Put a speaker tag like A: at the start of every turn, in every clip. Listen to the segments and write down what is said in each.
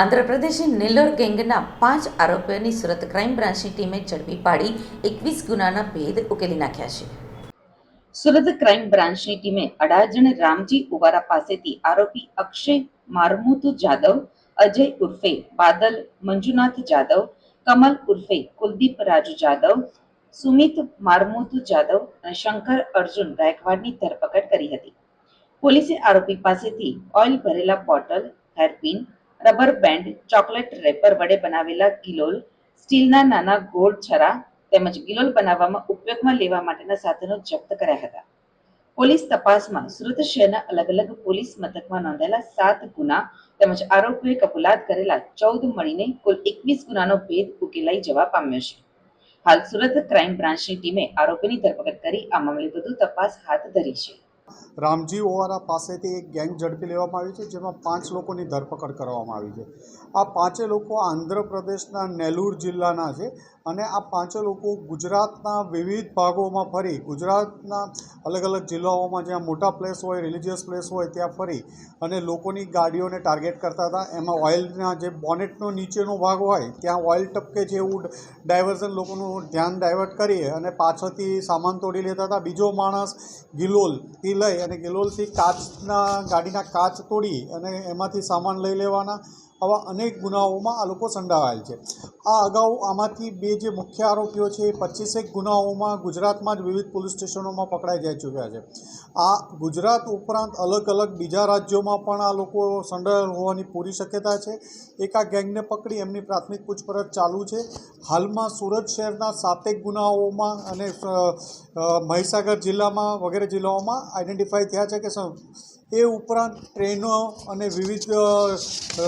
A: આંધ્રપ્રદેશની નેલ્લોર ગેંગના પાંચ આરોપીઓની સુરત ક્રાઇમ બ્રાન્ચની ટીમે ઝડપી પાડી એકવીસ ગુનાના ભેદ ઉકેલી નાખ્યા છે. સુરત ક્રાઇમ બ્રાન્ચની ટીમે અડાજણ રામજી ઉવારા પાસેથી આરોપી અક્ષય મારમુતુ જાદવ અજય ઉર્ફે બાદલ મંજુનાથ જાદવ કમલ ઉર્ફે કુલદીપ રાજુ જાદવ સુમિત મારમુતુ જાદવ અને શંકર અર્જુન ગાયકવાડની ધરપકડ કરી હતી. પોલીસે આરોપી પાસેથી ઓઇલ ભરેલા bottle, hairpin rubber band, chocolate wrapper વડે બનાવેલા ગિલોલ, સ્ટીલના નાના ગોળ છરા તેમજ ગિલોલ બનાવવામાં ઉપયોગમાં લેવા માટેના સાધનો જપ્ત કર્યા હતા. પોલીસ તપાસમાં સુરત શહેરના અલગ અલગ પોલીસ મથકમાં નોંધાયેલા સાત ગુના તેમજ આરોપીઓએ કબૂલાત કરેલા ચૌદ મળીને કુલ એકવીસ ગુનાનો ભેદ ઉકેલાઈ જવા પામ્યો છે. હાલ સુરત ક્રાઇમ બ્રાન્ચની ટીમે આરોપીની ધરપકડ કરી આ મામલે વધુ તપાસ હાથ ધરી છે.
B: રામજી ઓવારા પાસેથી એક ગેંગ ઝડપી લેવામાં આવી છે, જેમાં પાંચ લોકોની ધરપકડ કરવામાં આવી છે. આ પાંચે લોકો આંધ્રપ્રદેશના નેલુર જિલ્લાના છે અને આ પાંચે લોકો ગુજરાતના વિવિધ ભાગોમાં ફરી, ગુજરાતના અલગ અલગ જિલ્લાઓમાં જ્યાં મોટા પ્લેસ હોય રિલિજિયસ પ્લેસ હોય, ત્યાં ફરી અને લોકોની ગાડીઓને ટાર્ગેટ કરતા હતા. એમાં ઓઇલના જે બોનેટનો નીચેનો ભાગ હોય, ત્યાં ઓઇલ ટપકે છે એવું ડાયવર્ઝન લોકોનું ધ્યાન ડાયવર્ટ કરી અને પાછળથી સામાન તોડી લેતા હતા. બીજો માણસ ગિલોલથી લઈ અને ગિલોલથી કાચના ગાડીના કાચ તોડી અને એમાંથી સામાન લઈ લેવાના. આવા અનેક ગુનાઓમાં આ લોકો સંડાવાયેલ છે. આ અગાઉ આમાંથી બે જે મુખ્ય આરોપીઓ છે એ પચીસેક ગુનાઓમાં ગુજરાતમાં જ વિવિધ પોલીસ સ્ટેશનોમાં પકડાઈ જઈ ચૂક્યા છે. આ ગુજરાત ઉપરાંત અલગ અલગ બીજા રાજ્યોમાં પણ આ લોકો સંડાયેલ હોવાની પૂરી શક્યતા છે. એક આ ગેંગને પકડી એમની પ્રાથમિક પૂછપરછ ચાલુ છે. હાલમાં સુરત શહેરના સાતેક ગુનાઓમાં અને મહીસાગર જિલ્લામાં વગેરે જિલ્લાઓમાં આઈડેન્ટિફાઈ થયા છે કે એ ઉપરાંત ટ્રેનો અને વિવિધ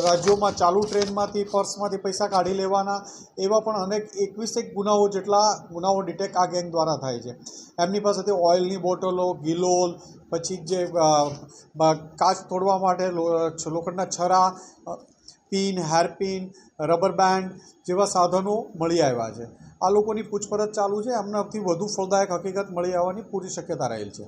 B: રાજ્યોમાં ચાલુ ટ્રેનમાંથી, પર્સમાંથી પૈસા કાઢી લેવાના એવા પણ અનેક એકવીસેક ગુનાઓ જેટલા ગુનાઓ ડિટેક આ ગેંગ દ્વારા થાય છે. એમની પાસેથી ઓઇલની બોટલો, ગિલોલ, પછી જે કાચ તોડવા માટે લોખંડના છરા પિન, હેરપિન, રબર બેન્ડ જેવા સાધનો મળી આવ્યા છે. આ લોકોની પૂછપરછ ચાલુ છે. એમનાથી વધુ ફળદાયક હકીકત મળી આવવાની પૂરી શક્યતા રહેલ છે.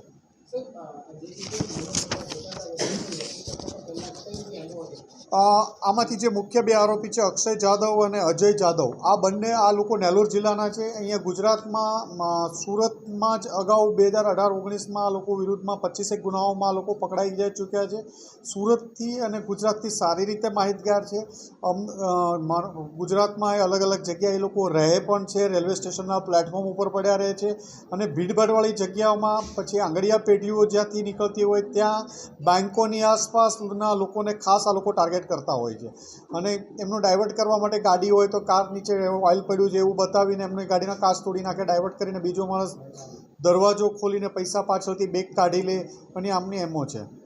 B: આમાંથી જે મુખ્ય બે આરોપી છે, અક્ષય જાદવ અને અજય જાદવ આ બંને આ લોકો નેલોર જિલ્લાના છે. અહીંયા ગુજરાતમાં સુરતમાં જ અગાઉ બે હજાર અઢાર ઓગણીસમાં આ લોકો વિરુદ્ધમાં પચીસેક ગુનાઓમાં આ લોકો પકડાઈ જઈ ચૂક્યા છે. સુરતથી અને ગુજરાતથી સારી રીતે માહિતગાર છે. ગુજરાતમાં એ અલગ અલગ જગ્યાએ એ લોકો રહે પણ છે, રેલવે સ્ટેશનના પ્લેટફોર્મ ઉપર પડ્યા રહે છે અને ભીડભાડવાળી જગ્યાઓમાં પછી આંગળીયા પેઢીઓ જ્યાંથી નીકળતી હોય ત્યાં બેન્કોની આસપાસના લોકોને ખાસ આ લોકો ટાર્ગેટ કરતા હોય છે. અને એમનું ડાયવર્ટ કરવા માટે ગાડી હોય તો કાર નીચે ઓઇલ પડ્યું છે એવું બતાવીને એમની ગાડીના કાચ તોડી નાખે ડાયવર્ટ કરીને બીજો માણસ દરવાજો ખોલીને પૈસા પાછળથી બેગ કાઢી લે. અને આમની એમો છે.